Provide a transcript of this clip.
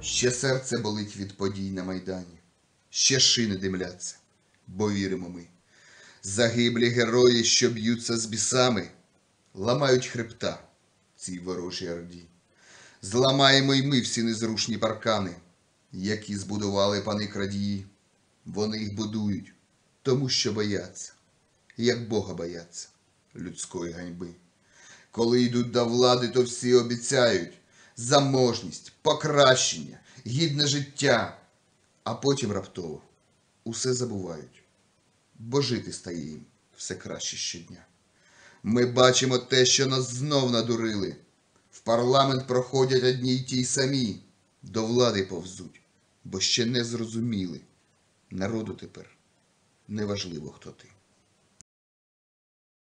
Ще серце болить від подій на Майдані, ще шини димляться, бо віримо ми. Загиблі герої, що б'ються з бісами, ламають хребта цій ворожій орді. Зламаємо й ми всі незрушні паркани, які збудували пани крадії. Вони їх будують, тому що бояться, як Бога бояться людської ганьби. Коли йдуть до влади, то всі обіцяють заможність, покращення, гідне життя, а потім раптово усе забувають, бо жити стає їм все краще щодня. Ми бачимо те, що нас знов надурили. В парламент проходять одні й ті й самі, до влади повзуть, бо ще не зрозуміли. Народу тепер неважливо, хто ти.